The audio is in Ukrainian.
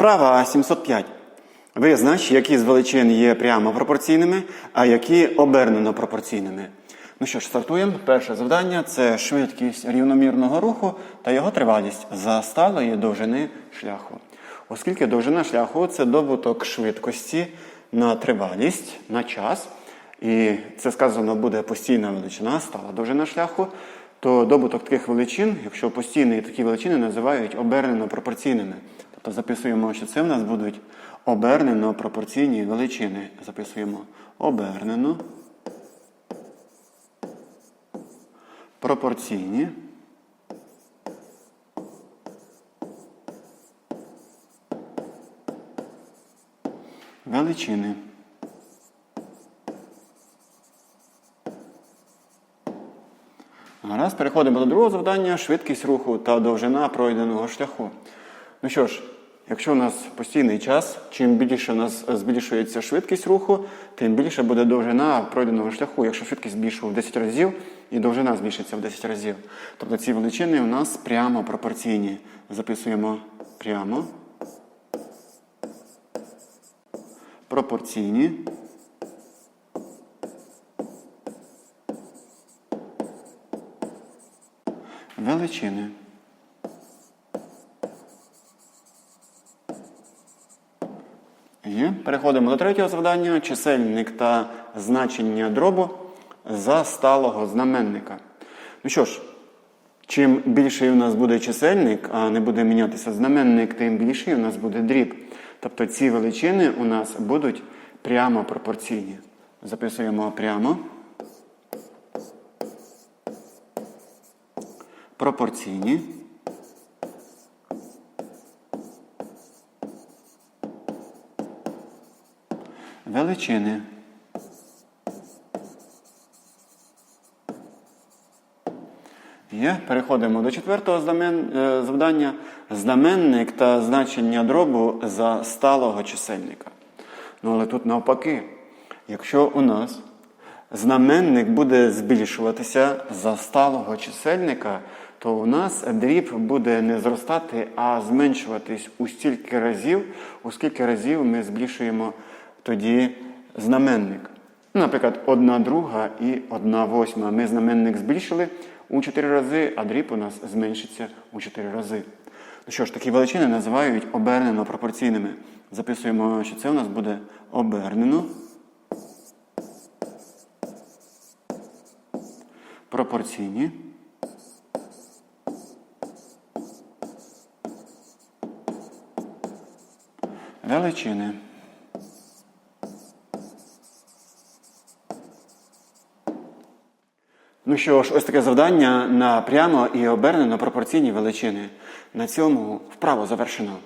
Вправа 705. Визнач, які з величин є прямо пропорційними, а які обернено пропорційними. Ну що ж, стартуємо. Перше завдання це швидкість рівномірного руху та його тривалість за сталої довжини шляху. Оскільки довжина шляху це добуток швидкості на тривалість на час, і це сказано буде постійна величина, стала довжина шляху, то добуток таких величин, якщо постійні такі величини називають обернено пропорційними. Тобто записуємо, що це в нас будуть обернено пропорційні величини. Записуємо обернено пропорційні. Величини. Гаразд, переходимо до другого завдання швидкість руху та довжина пройденого шляху. Ну що ж, якщо у нас постійний час, чим більше у нас збільшується швидкість руху, тим більше буде довжина пройденого шляху. Якщо швидкість збільшу в 10 разів, і довжина збільшиться в 10 разів. Тобто ці величини у нас прямо пропорційні. Записуємо прямо. Пропорційні. Величини. Є. Переходимо до третього завдання. Чисельник та значення дробу за сталого знаменника. Ну що ж, чим більший у нас буде чисельник, а не буде мінятися знаменник, тим більший у нас буде дріб. Тобто ці величини у нас будуть прямо пропорційні. Записуємо прямо. Пропорційні. Величини. Є. Переходимо до четвертого е, завдання. Знаменник та значення дробу за сталого чисельника. Ну, але тут навпаки, якщо у нас знаменник буде збільшуватися за сталого чисельника, то у нас дріб буде не зростати, а зменшуватись у стільки разів, у скільки разів ми збільшуємо тоді знаменник. Наприклад, одна друга і одна восьма. Ми знаменник збільшили у 4 рази, а дріб у нас зменшиться у 4 рази. Ну що ж, такі величини називають обернено пропорційними. Записуємо, що це у нас буде обернено. Пропорційні. Величини. Ну що ж, ось таке завдання на прямо і обернено пропорційні величини. На цьому вправо завершено.